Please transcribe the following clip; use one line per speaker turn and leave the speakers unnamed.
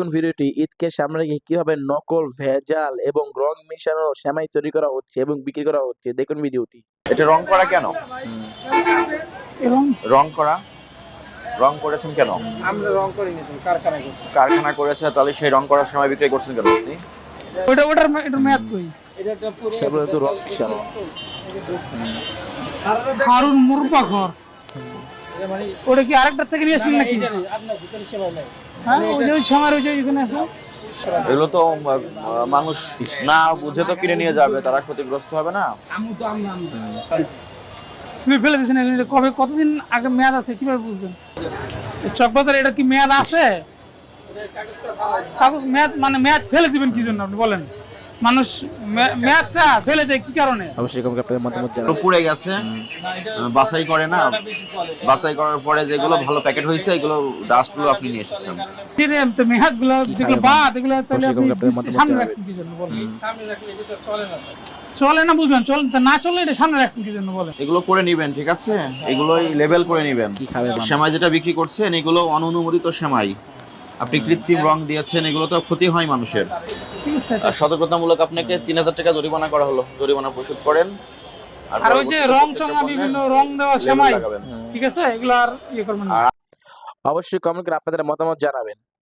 নতুন ভিডিওটি ঈদকে সামনে রেখে কীভাবে নকল ভেজাল এবং রং মিশানো সেমাই তৈরি করা হচ্ছে এবং বিক্রি করা হচ্ছে দেখুন ভিডিওটি।
এটা রং করা কেন? রং করা? রং করেছেন কেন?
আমরা রং করি না কারখানা করছি।
কারখানা করেছে তাহলে সেই রং করার সময় বিক্রি করছেন কেন আপনি?
ওটা ওটার এটার মেয়াদ কই?
এটা একটা পুরো
সেগুলো তো রং মিশানো।
হারুন মুরবা ঘর।
এটা
ওটা কি আরেকটা থেকে নিয়ে আসেন নাকি? হ্যাঁ ওই যে ওই সময় ওই যে ওইখানে আছে।
এগুলো তো মানুষ না বুঝে তো কিনে নিয়ে যাবে তারা ক্ষতিগ্রস্ত হবে না।
আমু তো আমু আমু।
স্লিপ ফেলে দিয়েছেন এগুলো কবে কতদিন আগে মেয়াদ আছে কীভাবে বুঝবেন? চকবাজার এটা কি মেয়াদ আছে? কাগজ মেয়াদ মানে মেয়াদ ফেলে দিবেন কি জন্য আপনি বলেন? মানুষ মে- মেয়াদটা ফেলে দেয় কি কারণে?
অবশ্যই আপনাদের মতামত
তো
জানাবেন
পুড়ে গেছে। বাছাই করে না।
চলে
বাছাই করার পরে যেগুলো ভালো প্যাকেট হয়েছে এগুলো ডাস্টগুলো আপনি নিয়ে এসেছেন।
তো যেগুলো বাদ এগুলো তাহলে আপনি সামনে রাখছেন কি জন্য বলেন?
সামনে রাখলে এটা চলে না
চলে না বুঝলেন চল না চলে এটা সামনে রাখছেন কি জন্য বলেন?
এগুলো করে নিবেন ঠিক আছে? এগুলোই লেবেল করে নিবেন।
কি
সেমাই যেটা বিক্রি করছেন এগুলো অননুমোদিত সেমাই। আপনি কৃত্রিম রং দিয়েছেন এগুলো তো ক্ষতি হয় মানুষের।
ঠিক আছে।
আর সতর্কতামূলক আপনাকে তিন হাজার টাকা জরিমানা করা হলো। জরিমানা পরিশোধ করেন।
আর ওই যে রং চঙা বিভিন্ন রং দেওয়া সময়
লাগাবেন।
ঠিক আছে এগুলো আর ইয়ে করবেন না।
অবশ্যই কমেন্ট করে আপনাদের মতামত জানাবেন।